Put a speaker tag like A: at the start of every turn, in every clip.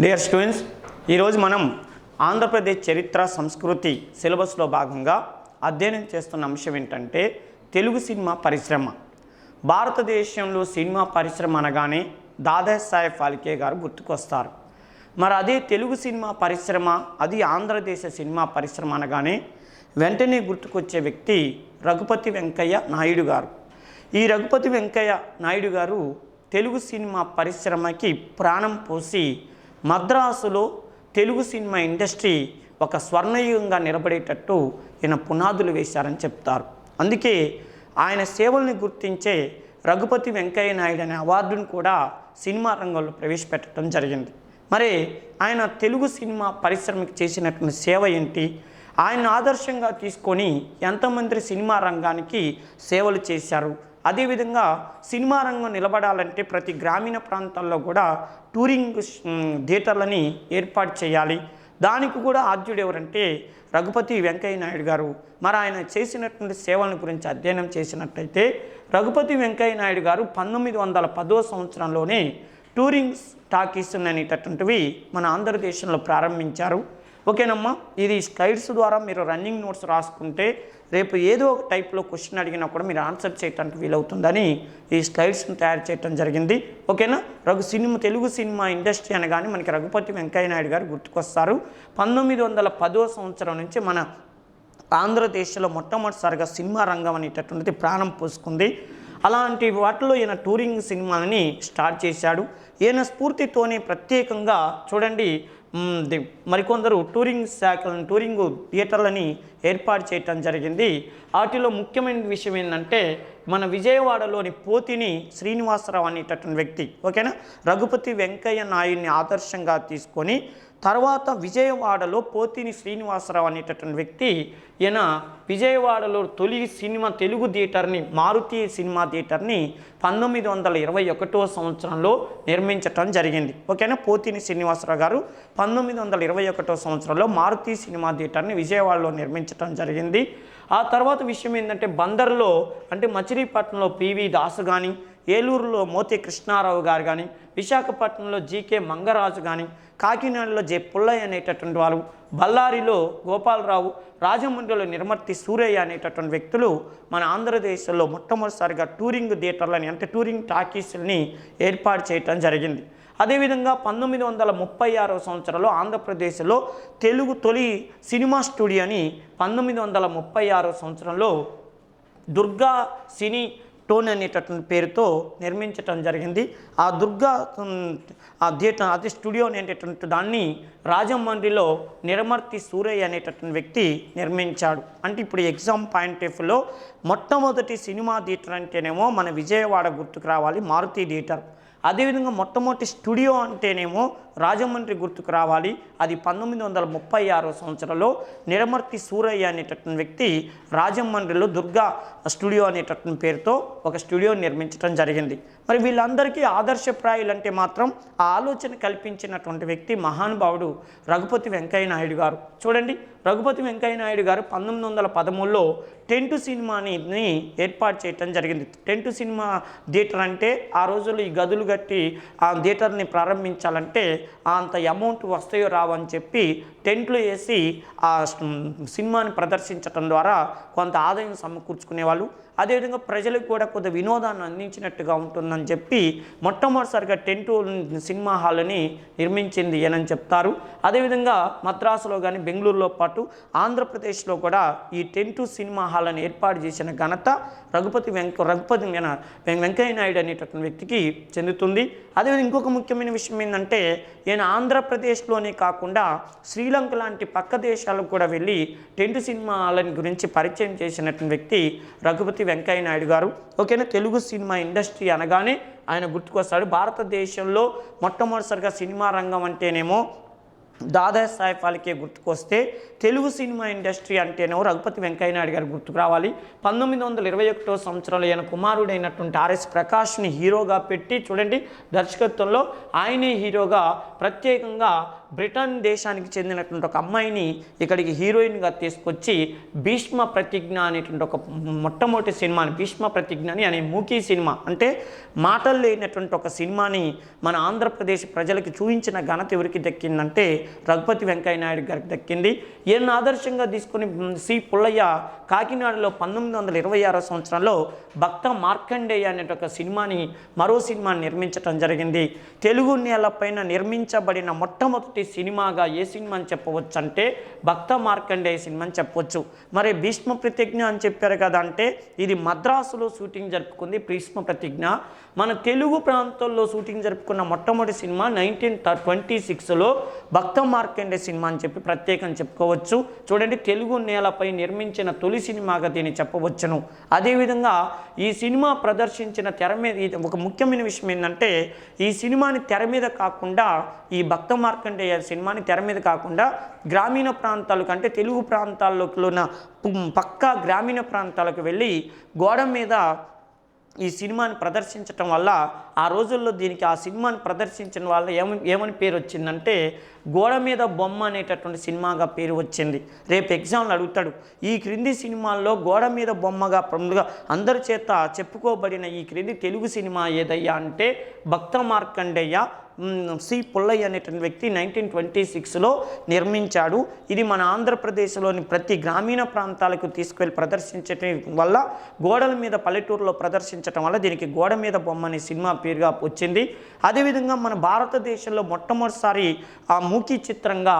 A: Dear students ఈరోజు మనం ఆంధ్రప్రదేశ్ చరిత్ర సంస్కృతి సిలబస్లో భాగంగా అధ్యయనం చేస్తున్న అంశం ఏంటంటే తెలుగు సినిమా పరిశ్రమ. భారతదేశంలో సినిమా పరిశ్రమ అనగానే దాదాసాహెబ్ ఫాల్కే గారు గుర్తుకొస్తారు. మరి అదే తెలుగు సినిమా పరిశ్రమ అది ఆంధ్రదేశ సినిమా పరిశ్రమ అనగానే వెంటనే గుర్తుకొచ్చే వ్యక్తి రఘుపతి వెంకయ్య నాయుడు గారు. ఈ రఘుపతి వెంకయ్య నాయుడు గారు తెలుగు సినిమా పరిశ్రమకి ప్రాణం పోసి మద్రాసులో తెలుగు సినిమా ఇండస్ట్రీ ఒక స్వర్ణయుగంగా నిలబడేటట్టు ఈయన పునాదులు వేశారని చెప్తారు. అందుకే ఆయన సేవల్ని గుర్తించే రఘుపతి వెంకయ్య నాయుడు అనే అవార్డును కూడా సినిమా రంగంలో ప్రవేశపెట్టడం జరిగింది. మరి ఆయన తెలుగు సినిమా పరిశ్రమకి చేసినటువంటి సేవ ఏంటి? ఆయన ఆదర్శంగా తీసుకొని ఎంతమంది సినిమా రంగానికి సేవలు చేశారు? అదేవిధంగా సినిమా రంగం నిలబడాలంటే ప్రతి గ్రామీణ ప్రాంతాల్లో కూడా టూరింగ్ థియేటర్లని ఏర్పాటు చేయాలి. దానికి కూడా ఆద్యుడు ఎవరంటే రఘుపతి వెంకయ్య నాయుడు గారు. మరి ఆయన చేసినటువంటి సేవల గురించి అధ్యయనం చేసినట్టయితే రఘుపతి వెంకయ్య నాయుడు గారు పంతొమ్మిది వందల పదో సంవత్సరంలోనే టూరింగ్ టాకీస్ అనేటటువంటివి మన ఆంధ్రదేశంలో ప్రారంభించారు. ఓకేనమ్మా ఇది స్లైడ్స్ ద్వారా మీరు రన్నింగ్ నోట్స్ రాసుకుంటే రేపు ఏదో ఒక టైప్లో క్వశ్చన్ అడిగినా కూడా మీరు ఆన్సర్ చేయడానికి వీలవుతుందని ఈ స్లైడ్స్ని తయారు చేయడం జరిగింది. ఓకేనా? Raghu cinema Telugu cinema industry అనగానే మనకి రఘుపతి వెంకయ్య నాయుడు గారు గుర్తుకొస్తారు. పంతొమ్మిది వందల పదో సంవత్సరం నుంచి మన ఆంధ్రదేశ్లో మొట్టమొదటిసారిగా సినిమా రంగం అనేటటువంటిది ప్రాణం పోసుకుంది. అలాంటి వాటిలో ఈయన టూరింగ్ సినిమాలని స్టార్ట్ చేశాడు. ఈయన స్ఫూర్తితోనే ప్రత్యేకంగా చూడండి మరికొందరు టూరింగ్ శాఖలను టూరింగ్ థియేటర్లని ఏర్పాటు చేయటం జరిగింది. వాటిలో ముఖ్యమైన విషయం ఏంటంటే మన విజయవాడలోని పోతిని శ్రీనివాసరావు అనేటటువంటి వ్యక్తి ఓకేనా? రఘుపతి వెంకయ్య నాయుడిని ఆదర్శంగా తీసుకొని తర్వాత విజయవాడలో పోతిని శ్రీనివాసరావు అనేటటువంటి వ్యక్తి ఈయన విజయవాడలో తొలి సినిమా తెలుగు థియేటర్ని మారుతి సినిమా థియేటర్ని పంతొమ్మిది వందల ఇరవై ఒకటో సంవత్సరంలో నిర్మించటం జరిగింది. ఓకేనా? పోతిని శ్రీనివాసరావు గారు పంతొమ్మిది వందల ఇరవై ఒకటో సంవత్సరంలో మారుతి సినిమా థియేటర్ని విజయవాడలో నిర్మించటం జరిగింది. ఆ తర్వాత విషయం ఏంటంటే బందర్లో అంటే మచిలీపట్నంలో పివి దాసు కానీ ఏలూరులో మోతి కృష్ణారావు గారు కానీ విశాఖపట్నంలో జీకే మంగరాజు కానీ కాకినాడలో జె పుల్లయ్య అనేటటువంటి వారు బళ్ళారిలో గోపాలరావు రాజమండ్రిలో నిర్మర్తి సూరయ్య అనేటటువంటి వ్యక్తులు మన ఆంధ్రదేశంలో మొట్టమొదటిసారిగా టూరింగ్ థియేటర్లని అంటే టూరింగ్ టాకీస్ని ఏర్పాటు చేయటం జరిగింది. అదేవిధంగా పంతొమ్మిది వందల ముప్పై ఆరో సంవత్సరంలో ఆంధ్రప్రదేశ్లో తెలుగు తొలి సినిమా స్టూడియోని పంతొమ్మిది వందల ముప్పై ఆరో సంవత్సరంలో దుర్గా సినీ టోన్ అనేటటువంటి పేరుతో నిర్మించటం జరిగింది. ఆ దుర్గా ఆ థియేటర్ అదే స్టూడియో అనేటటువంటి దాన్ని రాజమండ్రిలో నిర్మర్తి సూరయ్య అనేటటువంటి వ్యక్తి నిర్మించాడు. అంటే ఇప్పుడు ఎగ్జామ్ పాయింట్ ఆఫ్లో మొట్టమొదటి సినిమా థియేటర్ అంటేనేమో మన విజయవాడ గుర్తుకు రావాలి మారుతి థియేటర్. అదేవిధంగా మొట్టమొదటి స్టూడియో అంటేనేమో రాజమండ్రి గుర్తుకు రావాలి. అది పంతొమ్మిది వందల ముప్పై ఆరో సంవత్సరంలో నిరమర్తి సూరయ్య అనేటటువంటి వ్యక్తి రాజమండ్రిలో దుర్గా స్టూడియో అనేటటువంటి పేరుతో ఒక స్టూడియో నిర్మించడం జరిగింది. మరి వీళ్ళందరికీ ఆదర్శప్రాయులు అంటే మాత్రం ఆ ఆలోచన కల్పించినటువంటి వ్యక్తి మహానుభావుడు రఘుపతి వెంకయ్య నాయుడు గారు. చూడండి రఘుపతి వెంకయ్య నాయుడు గారు పంతొమ్మిది వందల పదమూడులో టెంటు సినిమాని ఏర్పాటు చేయటం జరిగింది. టెంటు సినిమా థియేటర్ అంటే ఆ రోజుల్లో ఈ గదులు కట్టి ఆ థియేటర్ని ప్రారంభించాలంటే అంత అమౌంట్ వస్తాయో రావు అని చెప్పి టెంట్లు వేసి ఆ సినిమాని ప్రదర్శించటం ద్వారా కొంత ఆదాయం సమకూర్చుకునేవాళ్ళు. అదేవిధంగా ప్రజలకు కూడా కొంత వినోదాన్ని అందించినట్టుగా ఉంటుందని చెప్పి మొట్టమొదటిసారిగా టెంటు సినిమా హాల్ని నిర్మించింది అని చెప్తారు. అదేవిధంగా మద్రాసులో కానీ బెంగళూరులో పాటు ఆంధ్రప్రదేశ్లో కూడా ఈ టెంటు సినిమా హాల్ని ఏర్పాటు చేసిన ఘనత రఘుపతి వెంక రఘుపతి వెం- వెంకయ్య నాయుడు అనేటటువంటి వ్యక్తికి చెందుతుంది. అదేవిధంగా ఇంకొక ముఖ్యమైన విషయం ఏంటంటే ఈయన ఆంధ్రప్రదేశ్లోనే కాకుండా శ్రీలంక లాంటి పక్క దేశాలకు కూడా వెళ్ళి టెంట్ సినిమాలని గురించి పరిచయం చేసినటువంటి వ్యక్తి రఘుపతి వెంకయ్య నాయుడు గారు. ఓకేనా? తెలుగు సినిమా ఇండస్ట్రీ అనగానే ఆయన గుర్తుకొస్తాడు. భారతదేశంలో మొట్టమొదటిసారిగా సినిమా రంగం అంటేనేమో దాదాసాహెబ్ ఫాల్కే గుర్తుకొస్తే తెలుగు సినిమా ఇండస్ట్రీ అంటేనో రఘుపతి వెంకయ్య నాయుడు గారు గుర్తుకు రావాలి. పంతొమ్మిది వందల ఇరవై ఒకటో సంవత్సరంలో ఈయన కుమారుడైనటువంటి ఆర్ఎస్ ప్రకాష్ని హీరోగా పెట్టి చూడండి దర్శకత్వంలో ఆయనే హీరోగా ప్రత్యేకంగా బ్రిటన్ దేశానికి చెందినటువంటి ఒక అమ్మాయిని ఇక్కడికి హీరోయిన్గా తీసుకొచ్చి భీష్మ ప్రతిజ్ఞ అనేటువంటి ఒక మొట్టమొదటి సినిమాని భీష్మ ప్రతిజ్ఞ అని అనే మూకీ సినిమా అంటే మాటలు లేనటువంటి ఒక సినిమాని మన ఆంధ్రప్రదేశ్ ప్రజలకి చూపించిన ఘనత ఎవరికి దక్కిందంటే రఘుపతి వెంకయ్య నాయుడు గారికి దక్కింది. ఈయన ఆదర్శంగా తీసుకుని సి పుల్లయ్య కాకినాడలో పంతొమ్మిది వందల ఇరవై ఆరో సంవత్సరంలో భక్త మార్కండేయ అనే ఒక సినిమాని మరో సినిమాని నిర్మించడం జరిగింది. తెలుగు నేలపైన నిర్మించబడిన మొట్టమొదటి సినిమాగా ఏ సినిమా అని చెప్పవచ్చు అంటే భక్త మార్కండేయ సినిమా అని చెప్పవచ్చు మరి భీష్మ ప్రతిజ్ఞ అని చెప్పారు కదా అంటే ఇది మద్రాసులో షూటింగ్ జరుపుకుంది భీష్మ ప్రతిజ్ఞ. మన తెలుగు ప్రాంతాల్లో షూటింగ్ జరుపుకున్న మొట్టమొదటి సినిమా నైన్టీన్ ట్వంటీ సిక్స్లో భక్త మార్కండే సినిమా అని చెప్పి ప్రత్యేకం చెప్పుకోవచ్చు. చూడండి తెలుగు నేలపై నిర్మించిన తొలి సినిమాగా దీన్ని చెప్పవచ్చును. అదేవిధంగా ఈ సినిమా ప్రదర్శించిన తెర మీద ఇది ఒక ముఖ్యమైన విషయం ఏంటంటే ఈ సినిమాని తెర మీద కాకుండా ఈ భక్త మార్కండేయ సినిమాని తెర మీద కాకుండా గ్రామీణ ప్రాంతాలకు అంటే తెలుగు ప్రాంతాల్లోకి ఉన్న పక్కా గ్రామీణ ప్రాంతాలకు వెళ్ళి గోడ మీద ఈ సినిమాని ప్రదర్శించటం వల్ల ఆ రోజుల్లో దీనికి ఆ సినిమాని ప్రదర్శించిన వల్ల ఏమని ఏమని పేరు వచ్చిందంటే గోడ మీద బొమ్మ అనేటటువంటి సినిమాగా పేరు వచ్చింది. రేపు ఎగ్జామ్లు అడుగుతాడు ఈ క్రింది సినిమాల్లో గోడ మీద బొమ్మగా ప్రముఖంగా అందరి చేత చెప్పుకోబడిన ఈ క్రింది తెలుగు సినిమా ఏదయ్యా అంటే భక్త మార్కండేయ సి. పుల్లయ్య అనేటువంటి వ్యక్తి నైన్టీన్ ట్వంటీ సిక్స్లో నిర్మించాడు. ఇది మన ఆంధ్రప్రదేశ్లోని ప్రతి గ్రామీణ ప్రాంతాలకు తీసుకువెళ్ళి ప్రదర్శించటం వల్ల గోడల మీద పల్లెటూరులో ప్రదర్శించటం వల్ల దీనికి గోడ మీద బొమ్మ అనే సినిమా పేరుగా వచ్చింది. అదేవిధంగా మన భారతదేశంలో మొట్టమొదటిసారి ఆ మూకీ చిత్రంగా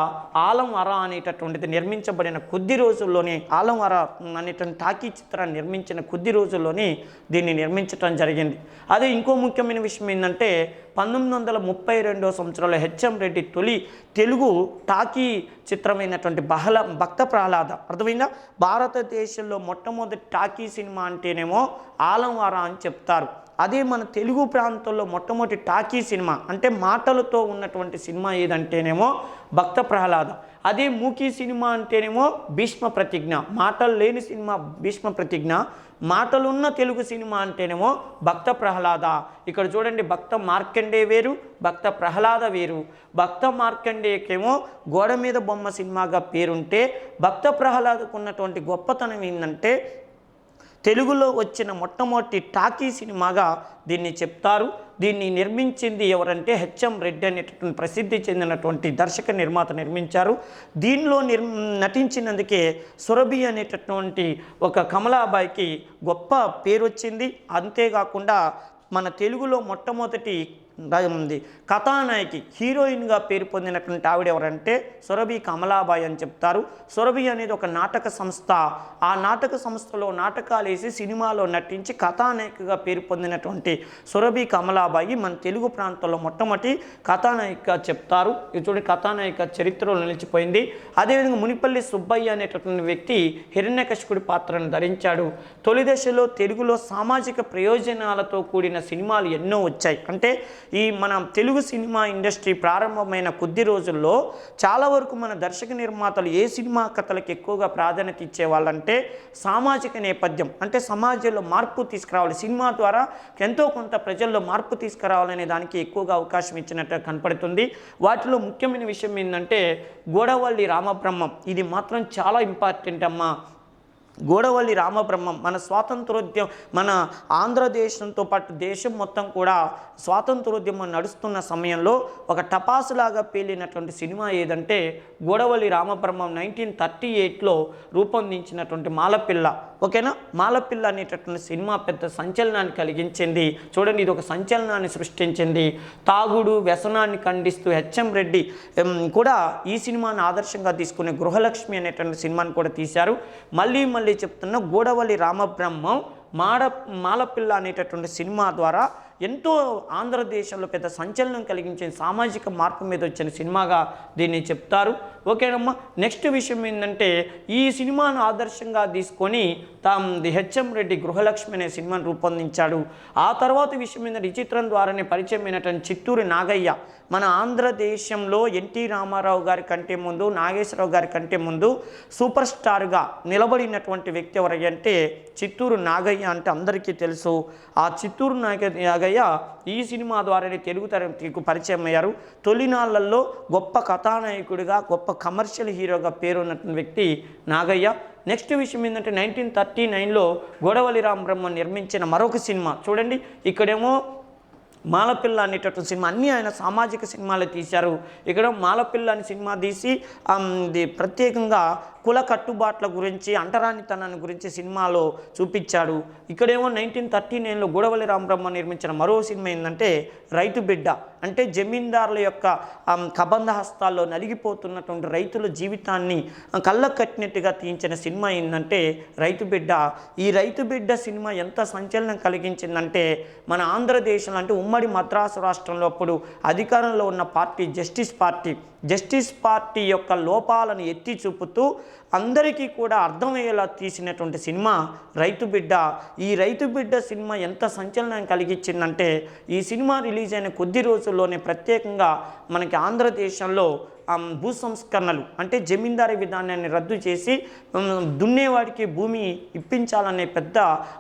A: ఆలం అనేటటువంటిది నిర్మించబడిన కొద్ది రోజుల్లోనే ఆలం అనేటువంటి టాకీ చిత్రాన్ని నిర్మించిన కొద్ది రోజుల్లోనే దీన్ని నిర్మించటం జరిగింది. అదే ఇంకో ముఖ్యమైన విషయం ఏంటంటే పంతొమ్మిది వందల ముప్పై రెండో సంవత్సరంలో హెచ్ఎం రెడ్డి తొలి తెలుగు టాకీ చిత్రమైనటువంటి బహల భక్త ప్రహ్లాద. అర్థమైందా? భారతదేశంలో మొట్టమొదటి టాకీ సినిమా అంటేనేమో ఆలంవారా అని చెప్తారు. అదే మన తెలుగు ప్రాంతంలో మొట్టమొదటి టాకీ సినిమా అంటే మాటలతో ఉన్నటువంటి సినిమా ఏదంటేనేమో భక్త ప్రహ్లాద. అదే మూకీ సినిమా అంటేనేమో భీష్మ ప్రతిజ్ఞ. మాటలు లేని సినిమా భీష్మ ప్రతిజ్ఞ. మాటలున్న తెలుగు సినిమా అంటేనేమో భక్త ప్రహ్లాద. ఇక్కడ చూడండి భక్త మార్కండే వేరు భక్త ప్రహ్లాద వేరు. భక్త మార్కండేకేమో గోడ మీద బొమ్మ సినిమాగా పేరుంటే భక్త ప్రహ్లాదకు ఉన్నటువంటి గొప్పతనం ఏంటంటే తెలుగులో వచ్చిన మొట్టమొదటి టాకీ సినిమాగా దీన్ని చెప్తారు. దీన్ని నిర్మించింది ఎవరంటే హెచ్ఎం రెడ్డి అనేటటువంటి ప్రసిద్ధి చెందినటువంటి దర్శక నిర్మాత నిర్మించారు. దీనిలో నిర్ నటించినందుకే సురభి అనేటటువంటి ఒక కమలాబాయికి గొప్ప పేరు వచ్చింది అంతేకాకుండా మన తెలుగులో మొట్టమొదటి ఉంది. కథానాయకి హీరోయిన్గా పేరు పొందినటువంటి ఆవిడ ఎవరంటే సురభి కమలాబాయి అని చెప్తారు. సురభి అనేది ఒక నాటక సంస్థ. ఆ నాటక సంస్థలో నాటకాలు వేసి సినిమాలో నటించి కథానాయికగా పేరు పొందినటువంటి సురభి కమలాబాయి మన తెలుగు ప్రాంతంలో మొట్టమొదటి కథానాయికగా చెప్తారు. ఇది చూడండి కథానాయిక చరిత్రలో నిలిచిపోయింది. అదేవిధంగా మునిపల్లి సుబ్బయ్య అనేటటువంటి వ్యక్తి హిరణ్యకశకుడి పాత్రను ధరించాడు. తొలి దశలో తెలుగులో సామాజిక ప్రయోజనాలతో కూడిన సినిమాలు ఎన్నో వచ్చాయి. అంటే ఈ మన తెలుగు సినిమా ఇండస్ట్రీ ప్రారంభమైన కొద్ది రోజుల్లో చాలా వరకు మన దర్శక నిర్మాతలు ఏ సినిమా కథలకు ఎక్కువగా ప్రాధాన్యత ఇచ్చేవాళ్ళంటే సామాజిక నేపథ్యం అంటే సమాజంలో మార్పు తీసుకురావాలి సినిమా ద్వారా ఎంతో కొంత ప్రజల్లో మార్పు తీసుకురావాలనే దానికి ఎక్కువగా అవకాశం ఇచ్చినట్టు కనపడుతుంది. వాటిలో ముఖ్యమైన విషయం ఏంటంటే గోడవల్లి రామబ్రహ్మం ఇది మాత్రం చాలా ఇంపార్టెంట్ అమ్మా. గూడవల్లి రామబ్రహ్మం మన స్వాతంత్రోద్యమం మన ఆంధ్రదేశంతో పాటు దేశం మొత్తం కూడా స్వాతంత్రోద్యమం నడుస్తున్న సమయంలో ఒక టపాసులాగా పేలినటువంటి సినిమా ఏదంటే గూడవల్లి రామబ్రహ్మం నైన్టీన్ థర్టీ ఎయిట్లో రూపొందించినటువంటి మాలపిల్ల. ఓకేనా? మాలపిల్ల అనేటటువంటి సినిమా పెద్ద సంచలనాన్ని కలిగించింది. చూడండి ఇది ఒక సంచలనాన్ని సృష్టించింది. తాగుడు వ్యసనాన్ని ఖండిస్తూ హెచ్ఎం రెడ్డి కూడా ఈ సినిమాను ఆదర్శంగా తీసుకునే గృహలక్ష్మి అనేటువంటి సినిమాని కూడా తీశారు. మళ్ళీ మళ్ళీ చెప్తున్న గూడవల్లి రామబ్రహ్మం మాడ మాలపిల్ల అనేటటువంటి సినిమా ద్వారా ఎంతో ఆంధ్రదేశంలో పెద్ద సంచలనం కలిగించిన సామాజిక మార్పు మీద వచ్చిన సినిమాగా దీన్ని చెప్తారు. ఓకేనమ్మా. నెక్స్ట్ విషయం ఏంటంటే ఈ సినిమాను ఆదర్శంగా తీసుకొని తాం ది హెచ్ఎం రెడ్డి గృహలక్ష్మి అనే సినిమాను రూపొందించాడు. ఆ తర్వాత విషయం ఏంటంటే ఈ చిత్రం ద్వారానే పరిచయమైనటువంటి చిత్తూరు నాగయ్య మన ఆంధ్రదేశంలో ఎన్టీ రామారావు గారి కంటే ముందు నాగేశ్వరరావు గారి కంటే ముందు సూపర్ స్టార్గా నిలబడినటువంటి వ్యక్తి ఎవరంటే చిత్తూరు నాగయ్య అంటే అందరికీ తెలుసు. ఆ చిత్తూరు నాగ నాగయ్య ఈ సినిమా ద్వారానే తెలుగు తరకు పరిచయం అయ్యారు. తొలినాళ్ళలో గొప్ప కథానాయకుడిగా గొప్ప కమర్షియల్ హీరోగా పేరున్నటువంటి వ్యక్తి నాగయ్య. నెక్స్ట్ విషయం ఏంటంటే నైన్టీన్ థర్టీ నైన్లో గోడవలి రామబ్రహ్మ నిర్మించిన మరొక సినిమా. చూడండి ఇక్కడేమో మాలపిల్ల అనేటటువంటి సినిమా అన్నీ ఆయన సామాజిక సినిమాలు తీశారు. ఇక్కడ మాలపిల్ల అనే సినిమా తీసి ప్రత్యేకంగా కుల కట్టుబాట్ల గురించి అంటరానితనాన్ని గురించి సినిమాలో చూపించాడు. ఇక్కడేమో నైన్టీన్ థర్టీ నైన్లో గూడవల్లి రామబ్రహ్మ నిర్మించిన మరో సినిమా ఏంటంటే రైతు బిడ్డ. అంటే జమీందారుల యొక్క కబంధ హస్తాల్లో నలిగిపోతున్నటువంటి రైతుల జీవితాన్ని ఆ, కళ్ళకు కట్టినట్టుగా తీయించిన సినిమా ఏంటంటే రైతు బిడ్డ. ఈ రైతు బిడ్డ సినిమా ఎంత సంచలనం కలిగించిందంటే మన ఆంధ్రదేశంలో అంటే ఉమ్మడి మద్రాసు రాష్ట్రంలో అప్పుడు అధికారంలో ఉన్న party justice party justice party యొక్క లోపాలను ఎత్తి చూపుతూ అందరికీ కూడా అర్థమయ్యేలా తీసినటువంటి సినిమా రైతు బిడ్డ. ఈ రైతు బిడ్డ సినిమా ఎంత సంచలనం కలిగించిందంటే ఈ సినిమా రిలీజ్ అయిన కొద్ది రోజుల్లోనే ప్రత్యేకంగా మనకి ఆంధ్రదేశంలో భూ సంస్కరణలు అంటే జమీందారీ విధానాన్ని రద్దు చేసి దున్నేవాడికి భూమి ఇప్పించాలనే పెద్ద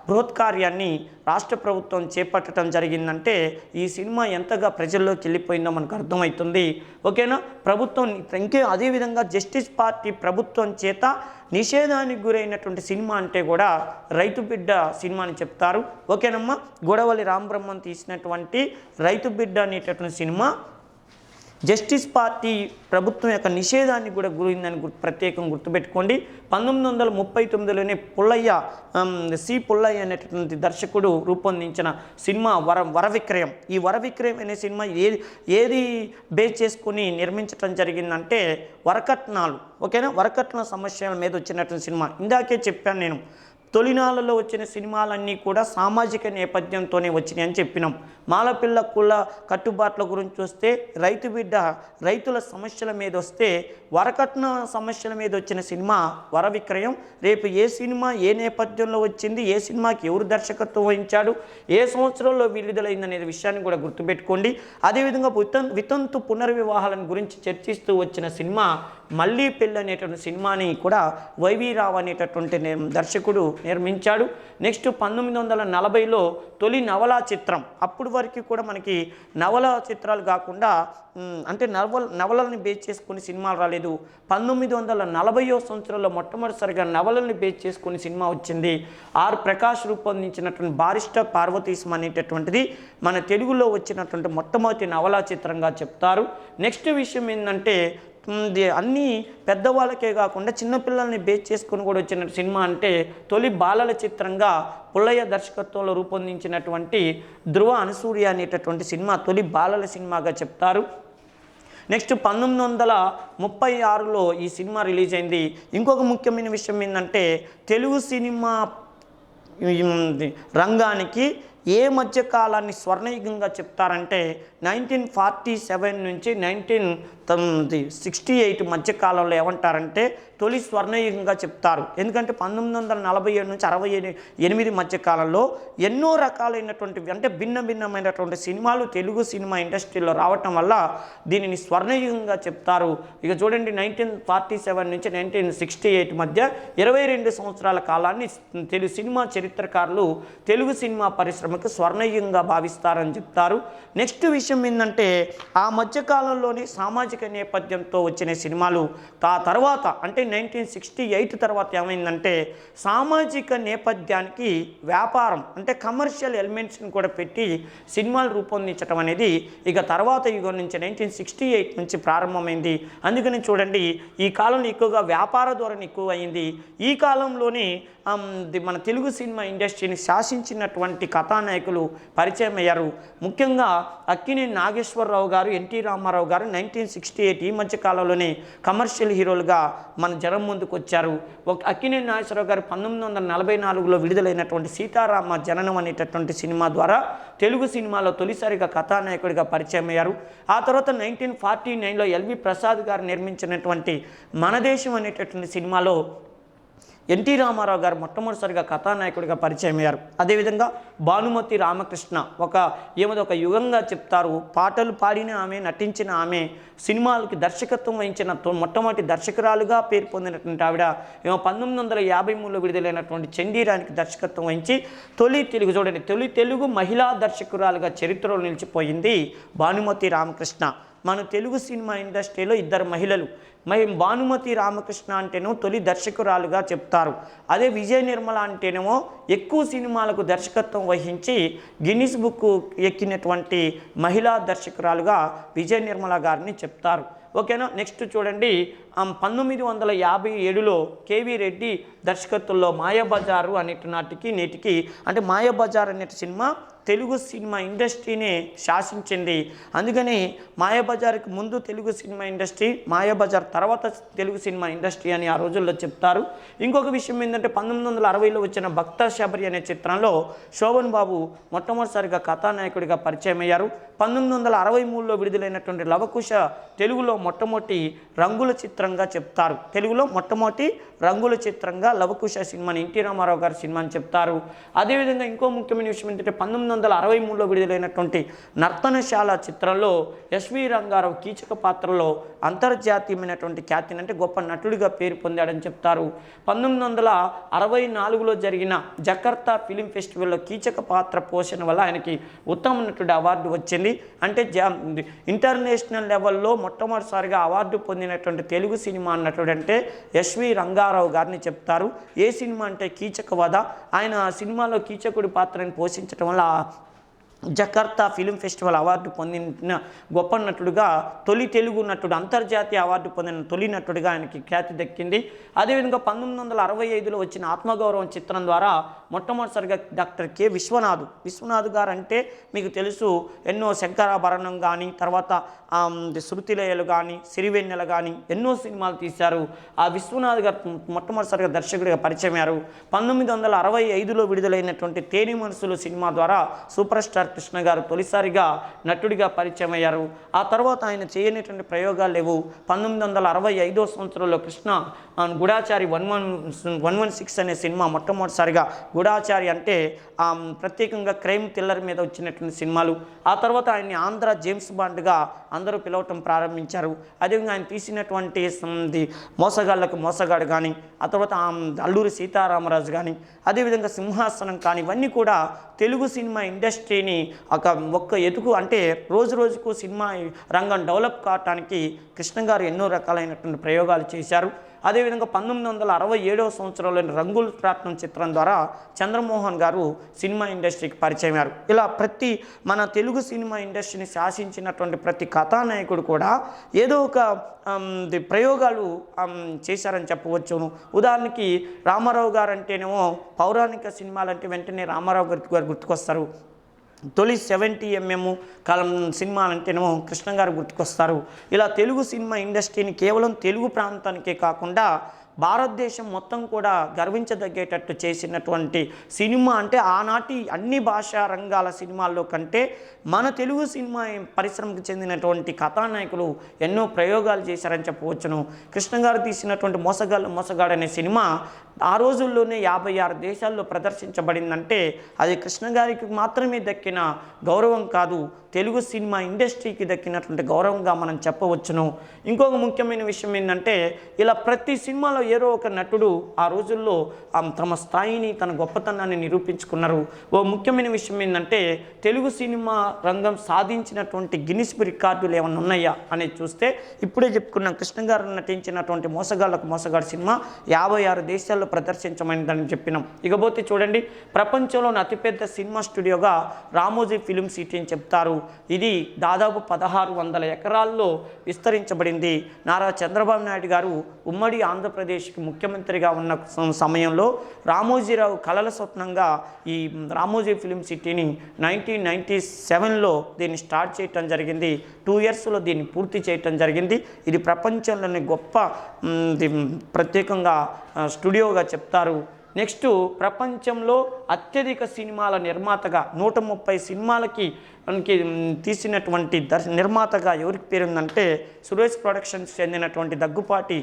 A: బృహత్కార్యాన్ని రాష్ట్ర ప్రభుత్వం చేపట్టడం జరిగిందంటే ఈ సినిమా ఎంతగా ప్రజల్లోకి వెళ్ళిపోయిందో మనకు అర్థమవుతుంది. ఓకేనా? ప్రభుత్వం ఇంకే అదేవిధంగా జస్టిస్ పార్టీ ప్రభుత్వం చేత నిషేధానికి గురైనటువంటి సినిమా అంటే కూడా రైతు బిడ్డ సినిమా అని చెప్తారు. ఓకేనమ్మా? గొడవలి రామబ్రహ్మం తీసినటువంటి రైతు బిడ్డ అనేటటువంటి సినిమా జస్టిస్ పార్టీ ప్రభుత్వం యొక్క నిషేధాన్ని కూడా గురైందని గుర్తు ప్రత్యేకం గుర్తుపెట్టుకోండి. పంతొమ్మిది వందల ముప్పై తొమ్మిదిలోనే పుల్లయ్య సి పుల్లయ్య అనేటటువంటి దర్శకుడు రూపొందించిన సినిమా వర వరవిక్రయం. ఈ వర విక్రయం అనే సినిమా ఏది ఏది బేస్ చేసుకుని నిర్మించడం జరిగిందంటే వరకట్నాలు. ఓకేనా? వరకట్న సమస్యల మీద వచ్చినటువంటి సినిమా. ఇందాకే చెప్పాను నేను. తొలినాళ్ళలో వచ్చిన సినిమాలన్నీ కూడా సామాజిక నేపథ్యంతోనే వచ్చినాయి అని చెప్పినాం. మాలపిల్ల కుల కట్టుబాట్ల గురించి వస్తే రైతు బిడ్డ రైతుల సమస్యల మీద వస్తే వరకట్న సమస్యల మీద వచ్చిన సినిమా వర విక్రయం రేపు ఏ సినిమా ఏ నేపథ్యంలో వచ్చింది ఏ సినిమాకి ఎవరు దర్శకత్వం వహించాడు ఏ సంవత్సరంలో విడుదలైందనే విషయాన్ని కూడా గుర్తుపెట్టుకోండి. అదేవిధంగా వితం వితంతు పునర్వివాహాలను గురించి చర్చిస్తూ వచ్చిన సినిమా మళ్ళీ పెళ్ళి అనేటువంటి సినిమాని కూడా వైవి రావు అనేటటువంటి దర్శకుడు నిర్మించాడు. నెక్స్ట్ పంతొమ్మిది వందల నలభైలో తొలి నవలా చిత్రం. అప్పుడు వరకు కూడా మనకి నవల చిత్రాలు కాకుండా అంటే నవల నవలల్ని బేస్ చేసుకుని సినిమాలు రాలేదు. పంతొమ్మిది వందల నలభైయో సంవత్సరంలో మొట్టమొదటిసారిగా నవలల్ని బేస్ చేసుకుని సినిమా వచ్చింది. ఆర్ ప్రకాష్ రూపొందించినటువంటి బారిస్టర్ పార్వతీశం అనేటటువంటిది మన తెలుగులో వచ్చినటువంటి మొట్టమొదటి నవలా చిత్రంగా చెప్తారు. నెక్స్ట్ విషయం ఏంటంటే అన్నీ పెద్దవాళ్ళకే కాకుండా చిన్నపిల్లల్ని బేస్ చేసుకుని కూడా వచ్చిన సినిమా అంటే తొలి బాలల చిత్రంగా పుల్లయ్య దర్శకత్వంలో రూపొందించినటువంటి ధృవ అనసూర్య అనేటటువంటి సినిమా తొలి బాలల సినిమాగా చెప్తారు. నెక్స్ట్ పంతొమ్మిది వందల ముప్పై ఆరులో ఈ సినిమా రిలీజ్ అయింది. ఇంకొక ముఖ్యమైన విషయం ఏంటంటే తెలుగు సినిమా రంగానికి ఏ మధ్య కాలాన్ని స్వర్ణయుగంగా చెప్తారంటే నైన్టీన్ ఫార్టీ సెవెన్ నుంచి నైన్టీన్ సిక్స్టీ ఎయిట్ మధ్యకాలంలో ఏమంటారంటే తొలి స్వర్ణయుగంగా చెప్తారు. ఎందుకంటే పంతొమ్మిది వందల నలభై ఏడు నుంచి అరవై ఎనిమిది మధ్యకాలంలో ఎన్నో రకాలైనటువంటి అంటే భిన్న భిన్నమైనటువంటి సినిమాలు తెలుగు సినిమా ఇండస్ట్రీలో రావటం వల్ల దీనిని స్వర్ణయుగంగా చెప్తారు. ఇక చూడండి నైన్టీన్ ఫార్టీ సెవెన్ నుంచి నైన్టీన్ సిక్స్టీ ఎయిట్ మధ్య ఇరవై రెండు సంవత్సరాల కాలాన్ని తెలుగు సినిమా చరిత్రకారులు తెలుగు సినిమా పరిశ్రమకు స్వర్ణయుగంగా భావిస్తారని చెప్తారు. నెక్స్ట్ విషయం ఏంటంటే ఆ మధ్యకాలంలోనే సామాజిక సామాజిక నేపథ్యంతో వచ్చిన సినిమాలు ఆ తర్వాత అంటే నైన్టీన్ సిక్స్టీ ఎయిట్ తర్వాత ఏమైందంటే సామాజిక నేపథ్యానికి వ్యాపారం అంటే కమర్షియల్ ఎలిమెంట్స్ని కూడా పెట్టి సినిమాలు రూపొందించడం అనేది ఇక తర్వాత యుగం నుంచి నైన్టీన్ సిక్స్టీ ఎయిట్ నుంచి ప్రారంభమైంది. అందుకని చూడండి ఈ కాలంలో ఎక్కువగా వ్యాపార ధోరణి ఎక్కువ అయింది ఈ కాలంలోనే మన తెలుగు సినిమా ఇండస్ట్రీని శాసించినటువంటి కథానాయకులు పరిచయం అయ్యారు ముఖ్యంగా అక్కినేని నాగేశ్వరరావు గారు ఎన్టీ రామారావు గారు నైన్టీన్ సిక్స్టీ ఎయిట్ ఈ మధ్య కాలంలోనే కమర్షియల్ హీరోలుగా మన జనం ముందుకు వచ్చారు. ఒక అక్కినేని నాగేశ్వరరావు గారు పంతొమ్మిది వందల నలభై నాలుగులో విడుదలైనటువంటి సీతారామ జననం అనేటటువంటి సినిమా ద్వారా తెలుగు సినిమాలో తొలిసారిగా కథానాయకుడిగా పరిచయం అయ్యారు ఆ తర్వాత నైన్టీన్ ఫార్టీ నైన్లో ఎల్వి ప్రసాద్ గారు నిర్మించినటువంటి మన దేశం అనేటటువంటి సినిమాలో ఎన్టీ రామారావు గారు మొట్టమొదటిసారిగా కథానాయకుడిగా పరిచయం అయ్యారు. అదేవిధంగా భానుమతి రామకృష్ణ ఒక ఏమదో ఒక యుగంగా చెప్తారు. పాటలు పాడిన ఆమె నటించిన ఆమె సినిమాలకి దర్శకత్వం వహించిన మొట్టమొదటి దర్శకురాలుగా పేరు పొందినటువంటి ఆవిడ పంతొమ్మిది వందల యాభై మూడులో విడుదలైనటువంటి చండీరానికి దర్శకత్వం వహించి తొలి తెలుగు చూడండి తొలి తెలుగు మహిళా దర్శకురాలుగా చరిత్రలో నిలిచిపోయింది భానుమతి రామకృష్ణ. మన తెలుగు సినిమా ఇండస్ట్రీలో ఇద్దరు మహిళలు మరి భానుమతి రామకృష్ణ అంటేనో తొలి దర్శకురాలుగా చెప్తారు. అదే విజయ నిర్మల అంటేనేమో ఎక్కువ సినిమాలకు దర్శకత్వం వహించి గిన్నిస్ బుక్ ఎక్కినటువంటి మహిళా దర్శకురాలుగా విజయ నిర్మల గారిని చెప్తారు. ఓకేనా? నెక్స్ట్ చూడండి. పంతొమ్మిది వందల యాభై ఏడులో కేవీ రెడ్డి దర్శకత్వంలో మాయాబజారు అనేటి నాటికి నేటికి అంటే మాయాబజార్ అనే సినిమా తెలుగు సినిమా ఇండస్ట్రీని శాసించింది. అందుకని మాయాబజార్కి ముందు తెలుగు సినిమా ఇండస్ట్రీ మాయాబజార్ తర్వాత తెలుగు సినిమా ఇండస్ట్రీ అని ఆ రోజుల్లో చెప్తారు. ఇంకొక విషయం ఏంటంటే పంతొమ్మిది వందల అరవైలో వచ్చిన భక్త శబరి అనే చిత్రంలో శోభన్ బాబు మొట్టమొదటిసారిగా కథానాయకుడిగా పరిచయం అయ్యారు పంతొమ్మిది వందల అరవై మూడులో విడుదలైనటువంటి లవకుశ తెలుగులో మొట్టమొదటి రంగుల చిత్రం చిత్రంగా చెప్తారు. తెలుగులో మొట్టమొదటి రంగుల చిత్రంగా లవకుశ సినిమాని ఎన్టీ రామారావు గారి సినిమా అని చెప్తారు. అదేవిధంగా ఇంకో ముఖ్యమైన విషయం ఏంటంటే పంతొమ్మిది వందల అరవై మూడులో విడుదలైనటువంటి నర్తనశాల చిత్రంలో ఎస్వి రంగారావు కీచక పాత్రలో అంతర్జాతీయమైనటువంటి ఖ్యాతిని అంటే గొప్ప నటుడిగా పేరు పొందాడని చెప్తారు. పంతొమ్మిది వందల అరవై నాలుగులో జరిగిన జకర్తా ఫిలిం ఫెస్టివల్లో కీచక పాత్ర పోషణ వల్ల ఆయనకి ఉత్తమ నటుడి అవార్డు వచ్చింది. అంటే జా ఇంటర్నేషనల్ లెవెల్లో మొట్టమొదటిసారిగా అవార్డు పొందినటువంటి తెలుగు సినిమా అన్నటువంటి అంటే ఎస్వి రంగారావు గారిని చెప్తారు. ఏ సినిమా అంటే కీచకవధ ఆయన ఆ సినిమాలో కీచకుడి పాత్రని పోషించడం వల్ల జకర్తా ఫిలిం ఫెస్టివల్ అవార్డు పొందిన గొప్ప నటుడుగా తొలి తెలుగు నటుడు అంతర్జాతీయ అవార్డు పొందిన తొలి నటుడిగా ఆయనకి ఖ్యాతి దక్కింది. అదేవిధంగా పంతొమ్మిది వందల అరవై ఐదులో వచ్చిన ఆత్మగౌరవం చిత్రం ద్వారా మొట్టమొదటిసారిగా డాక్టర్ కె. విశ్వనాథ్ విశ్వనాథ్ గారు అంటే మీకు తెలుసు ఎన్నో శంకరాభరణం కానీ తర్వాత శృతిలయలు కానీ సిరివెన్నెల కానీ ఎన్నో సినిమాలు తీశారు. ఆ విశ్వనాథ్ గారు మొట్టమొదటిసారిగా దర్శకుడిగా పరిచయమయ్యారు పంతొమ్మిది వందల అరవై ఐదులో విడుదలైనటువంటి తేని మనసులు సినిమా ద్వారా సూపర్ స్టార్ కృష్ణ గారు తొలిసారిగా నటుడిగా పరిచయం అయ్యారు ఆ తర్వాత ఆయన చేయనటువంటి ప్రయోగాలు లేవు. పంతొమ్మిది వందల అరవై ఐదో సంవత్సరంలో కృష్ణ ఆ, Gudachari one one one one six అనే సినిమా మొట్టమొదటిసారిగా గుడాచారి అంటే ప్రత్యేకంగా క్రైమ్ థ్రిల్లర్ మీద వచ్చినటువంటి సినిమాలు. ఆ తర్వాత ఆయన్ని ఆంధ్ర జేమ్స్ బాండ్గా అందరూ పిలవటం ప్రారంభించారు. అదేవిధంగా ఆయన తీసినటువంటి మోసగాళ్ళకు మోసగాడు కానీ ఆ తర్వాత అల్లూరి సీతారామరాజు కానీ అదేవిధంగా సింహాసనం కానీ ఇవన్నీ కూడా తెలుగు సినిమా ఇండస్ట్రీని ఒక ఒక్క ఎదుగు అంటే రోజు రోజుకు సినిమా రంగం డెవలప్ కావటానికి కృష్ణ గారు ఎన్నో రకాలైనటువంటి ప్రయోగాలు చేశారు. అదేవిధంగా పంతొమ్మిది వందల అరవై ఏడవ సంవత్సరంలోని రంగుల రాట్నం చిత్రం ద్వారా చంద్రమోహన్ గారు సినిమా ఇండస్ట్రీకి పరిచయమయ్యారు ఇలా ప్రతి మన తెలుగు సినిమా ఇండస్ట్రీని శాసించినటువంటి ప్రతి కథానాయకుడు కూడా ఏదో ఒక ప్రయోగాలు చేశారని చెప్పవచ్చును. ఉదాహరణకి రామారావు గారు అంటేనేమో పౌరాణిక సినిమాలంటే వెంటనే రామారావు గారి గారు గుర్తుకొస్తారు. తొలి సెవెంటీ ఎంఎం కాలం సినిమాలంటేనేమో కృష్ణ గారు గుర్తుకొస్తారు. ఇలా తెలుగు సినిమా ఇండస్ట్రీని కేవలం తెలుగు ప్రాంతానికే కాకుండా భారతదేశం మొత్తం కూడా గర్వించదగ్గేటట్టు చేసినటువంటి సినిమా అంటే ఆనాటి అన్ని భాషా రంగాల సినిమాల్లో కంటే మన తెలుగు సినిమా పరిశ్రమకు చెందినటువంటి కథానాయకులు ఎన్నో ప్రయోగాలు చేశారని చెప్పవచ్చును. కృష్ణ గారు తీసినటువంటి మోసగాళ్ళు మోసగాడు అనే సినిమా ఆ రోజుల్లోనే యాభై ఆరు దేశాల్లో ప్రదర్శించబడిందంటే అది కృష్ణ గారికి మాత్రమే దక్కిన గౌరవం కాదు తెలుగు సినిమా ఇండస్ట్రీకి దక్కినటువంటి గౌరవంగా మనం చెప్పవచ్చును. ఇంకొక ముఖ్యమైన విషయం ఏంటంటే ఇలా ప్రతి సినిమాలో ఏదో ఒక నటుడు ఆ రోజుల్లో తమ స్థాయిని తన గొప్పతనాన్ని నిరూపించుకున్నారు. ఓ ముఖ్యమైన విషయం ఏంటంటే తెలుగు సినిమా రంగం సాధించినటువంటి గిన్నిస్ రికార్డులు ఏమైనా ఉన్నాయా అనేది చూస్తే ఇప్పుడే చెప్పుకున్నాం కృష్ణ గారు నటించినటువంటి మోసగాళ్ళకు మోసగాడు సినిమా యాభై ఆరు దేశాల్లో ప్రదర్శించమైందని చెప్పినాం. ఇకపోతే చూడండి ప్రపంచంలోని అతిపెద్ద సినిమా స్టూడియోగా రామోజీ ఫిలిం సిటీ అని చెప్తారు. ఇది దాదాపు పదహారు వందల ఎకరాల్లో విస్తరించబడింది. నారా చంద్రబాబు నాయుడు గారు ఉమ్మడి ఆంధ్రప్రదేశ్ ఆంధ్రప్రదేశ్కి ముఖ్యమంత్రిగా ఉన్న సమయంలో రామోజీరావు కలల స్వప్నంగా ఈ రామోజీ ఫిలిం సిటీని నైన్టీన్ నైంటీ సెవెన్లో దీన్ని స్టార్ట్ చేయటం జరిగింది. టూ ఇయర్స్లో దీన్ని పూర్తి చేయటం జరిగింది. ఇది ప్రపంచంలోని గొప్ప ప్రత్యేకంగా స్టూడియోగా చెప్తారు నెక్స్ట్ ప్రపంచంలో అత్యధిక సినిమాల నిర్మాతగా నూట ముప్పై సినిమాలకి మనకి తీసినటువంటి దర్శ నిర్మాతగా ఎవరికి పేరుందంటే సురేష్ ప్రొడక్షన్స్ చెందినటువంటి దగ్గుపాటి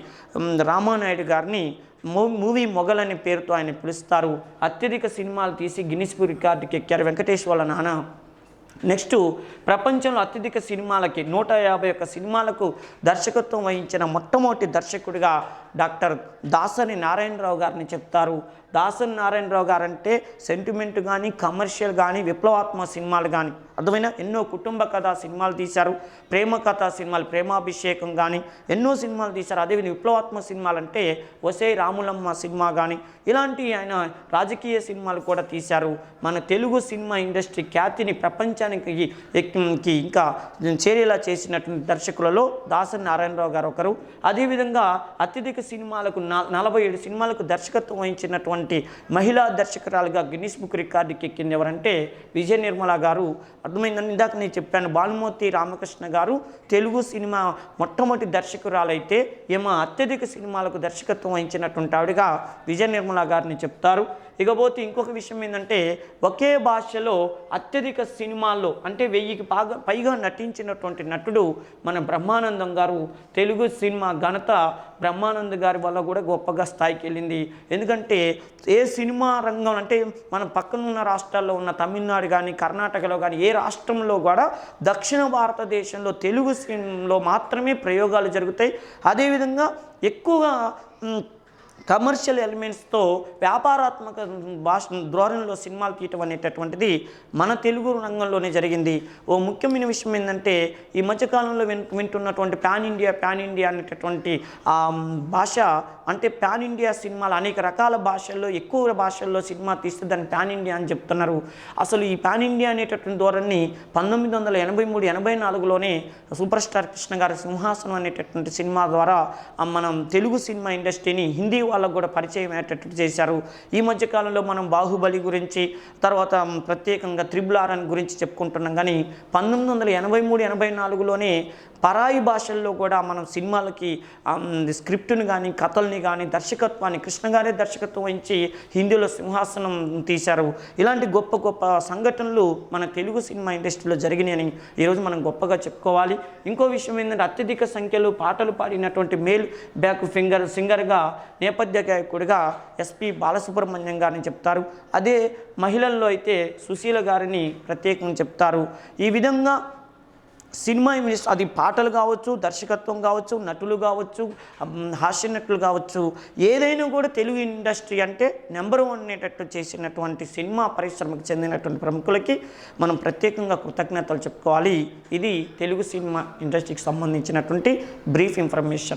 A: రామానాయుడు గారిని మూ మూవీ మొగల్ అనే పేరుతో ఆయన పిలుస్తారు. అత్యధిక సినిమాలు తీసి గిన్నిస్ రికార్డుకి ఎక్కారు వెంకటేష్ వాళ్ళ నాన్న. నెక్స్ట్ ప్రపంచంలో అత్యధిక సినిమాలకి నూట యాభై ఒక్క సినిమాలకు దర్శకత్వం వహించిన మొట్టమొదటి దర్శకుడిగా డాక్టర్ దాసని నారాయణరావు గారిని చెప్తారు. దాసని నారాయణరావు గారు అంటే సెంటిమెంట్ కానీ కమర్షియల్ కానీ విప్లవాత్మక సినిమాలు కానీ అర్థమైన ఎన్నో కుటుంబ కథా సినిమాలు తీశారు. ప్రేమ కథా సినిమాలు ప్రేమాభిషేకం కానీ ఎన్నో సినిమాలు తీశారు. అదేవిధంగా విప్లవాత్మక సినిమాలు అంటే వసే రాములమ్మ సినిమా కానీ ఇలాంటి ఆయన రాజకీయ సినిమాలు కూడా తీశారు. మన తెలుగు సినిమా ఇండస్ట్రీ ఖ్యాతిని ప్రపంచానికి ఎక్కి ఇంకా చేరేలా చేసినటువంటి దర్శకులలో దాసరి నారాయణరావు గారు ఒకరు. అదేవిధంగా అత్యధిక సినిమాలకు నలభై ఏడు సినిమాలకు దర్శకత్వం వహించినటువంటి మహిళా దర్శకురాలుగా గిన్నిస్ బుక్ రికార్డుకి ఎక్కింది ఎవరంటే విజయ నిర్మల గారు. అర్థమైందని ఇందాక నేను చెప్పాను భానుమూర్తి రామకృష్ణ గారు. తెలుగు సినిమా మొట్టమొదటి దర్శకురాలైతే ఏమో అత్యధిక సినిమాలకు దర్శకత్వం వహించినటువంటి ఆవిడగా విజయ నిర్మల గారిని చెప్తారు. ఇకపోతే ఇంకొక విషయం ఏంటంటే ఒకే భాషలో అత్యధిక సినిమాల్లో అంటే వెయ్యికి బాగా పైగా నటించినటువంటి నటుడు మన బ్రహ్మానందం గారు. తెలుగు సినిమా ఘనత బ్రహ్మానంద్ గారి వల్ల కూడా గొప్పగా స్థాయికి వెళ్ళింది. ఎందుకంటే ఏ సినిమా రంగం అంటే మన పక్కనున్న రాష్ట్రాల్లో ఉన్న తమిళనాడు కానీ కర్ణాటకలో కానీ ఏ రాష్ట్రంలో కూడా దక్షిణ భారతదేశంలో తెలుగు సినిమాలో మాత్రమే ప్రయోగాలు జరుగుతాయి. అదేవిధంగా ఎక్కువగా కమర్షియల్ ఎలిమెంట్స్తో వ్యాపారాత్మక భాష ధోరణిలో సినిమాలు తీయటం అనేటటువంటిది మన తెలుగు రంగంలోనే జరిగింది. ఓ ముఖ్యమైన విషయం ఏంటంటే ఈ మధ్యకాలంలో విన్ వింటున్నటువంటి ప్యాన్ ఇండియా ప్యాన్ ఇండియా అనేటటువంటి ఆ భాష అంటే పాన్ ఇండియా సినిమాలు అనేక రకాల భాషల్లో ఎక్కువ భాషల్లో సినిమా తీస్తే దాన్ని పాన్ ఇండియా అని చెప్తున్నారు. అసలు ఈ పాన్ ఇండియా అనేటటువంటి ధోరణి పంతొమ్మిది వందల ఎనభై మూడు ఎనభై నాలుగులోనే సూపర్ స్టార్ కృష్ణ గారి సింహాసనం అనేటటువంటి సినిమా ద్వారా మనం తెలుగు సినిమా ఇండస్ట్రీని హిందీ వాళ్ళకు కూడా పరిచయం అయ్యేటట్టు చేశారు. ఈ మధ్యకాలంలో మనం బాహుబలి గురించి తర్వాత ప్రత్యేకంగా త్రిబుల్ ఆర్ అని గురించి చెప్పుకుంటున్నాం. కానీ పంతొమ్మిది వందల ఎనభై మూడు ఎనభై నాలుగులోనే పరాయి భాషల్లో కూడా మనం సినిమాలకి స్క్రిప్ట్ని కానీ కథల్ని కానీ దర్శకత్వాన్ని కృష్ణ గారే దర్శకత్వం వహించి హిందీలో సింహాసనం తీశారు. ఇలాంటి గొప్ప గొప్ప సంఘటనలు మన తెలుగు సినిమా ఇండస్ట్రీలో జరిగినాయని ఈరోజు మనం గొప్పగా చెప్పుకోవాలి. ఇంకో విషయం ఏంటంటే అత్యధిక సంఖ్యలో పాటలు పాడినటువంటి మేల్ బ్యాక్ ఫింగర్ సింగర్గా నేపథ్య గాయకుడిగా ఎస్పి బాలసుబ్రహ్మణ్యం గారిని చెప్తారు. అదే మహిళల్లో అయితే సుశీల గారిని ప్రత్యేకంగా చెప్తారు. ఈ విధంగా సినిమా ఇండస్ట్రీ అది పాటలు కావచ్చు దర్శకత్వం కావచ్చు నటులు కావచ్చు హాస్య నటులు కావచ్చు ఏదైనా కూడా తెలుగు ఇండస్ట్రీ అంటే నెంబర్ వన్ అనేటట్టు చేసినటువంటి సినిమా పరిశ్రమకు చెందినటువంటి ప్రముఖులకి మనం ప్రత్యేకంగా కృతజ్ఞతలు చెప్పుకోవాలి. ఇది తెలుగు సినిమా ఇండస్ట్రీకి సంబంధించినటువంటి బ్రీఫ్ ఇన్ఫర్మేషన్.